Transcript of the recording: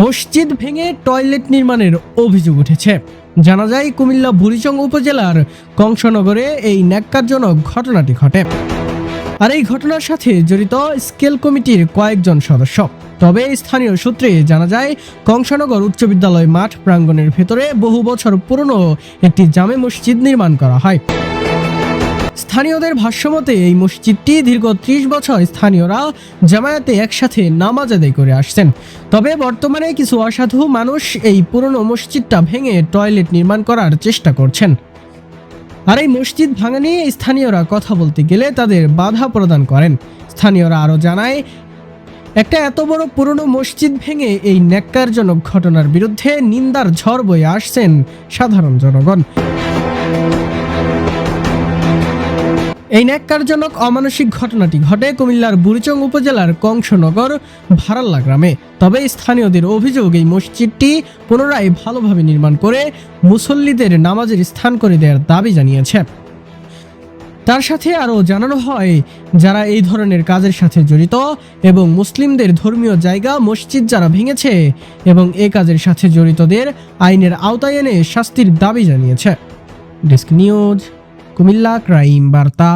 মসজিদ ভেঙে টয়লেট নির্মাণের অভিযোগ উঠেছে। জানা যায়, কুমিল্লা বুড়িচং উপজেলার কংসনগরে এই ন্যাক্কারজনক ঘটনাটি ঘটে। আর এই ঘটনার সাথে জড়িত স্কেল কমিটির কয়েকজন সদস্য। তবে স্থানীয় সূত্রে জানা যায়, কংসনগর উচ্চ বিদ্যালয় মাঠ প্রাঙ্গণের ভেতরে বহু বছর পুরনো একটি জামে মসজিদ নির্মাণ করা হয়। স্থানীয়দের ভাষ্যমতে, এই মসজিদটি দীর্ঘ ত্রিশ বছর স্থানীয়রা জামায়াতে একসাথে নামাজ আদায় করে আসছেন। তবে বর্তমানে কিছু অসাধু মানুষ এই পুরনো মসজিদটা ভেঙে টয়লেট নির্মাণ করার চেষ্টা করছেন। আর এই মসজিদ ভাঙা নিয়ে স্থানীয়রা কথা বলতে গেলে তাদের বাধা প্রদান করেন। স্থানীয়রা আরও জানায়, একটা এত বড় পুরনো মসজিদ ভেঙে এই ন্যাক্কারজনক ঘটনার বিরুদ্ধে নিন্দার ঝড় বয়ে আসছেন সাধারণ জনগণ। এই ন্যাক্কারজনক অমানসিক ঘটনাটি ঘটে কুমিল্লার বুড়িচং উপজেলার কংসনগর ভারাল্লা গ্রামে। তবে স্থানীয়দের অভিযোগ, এই মসজিদটি পুনরায় ভালোভাবে নির্মাণ করে মুসল্লিদের নামাজের স্থান করে দেওয়ার দাবি জানিয়েছে। তার সাথে আরও জানানো হয়, যারা এই ধরনের কাজের সাথে জড়িত এবং মুসলিমদের ধর্মীয় জায়গা, মসজিদ যারা ভেঙেছে এবং এ কাজের সাথে জড়িতদের আইনের আওতায় এনে শাস্তির দাবি জানিয়েছে। Desk news. কুমিল্লা ক্রাইম বার্তা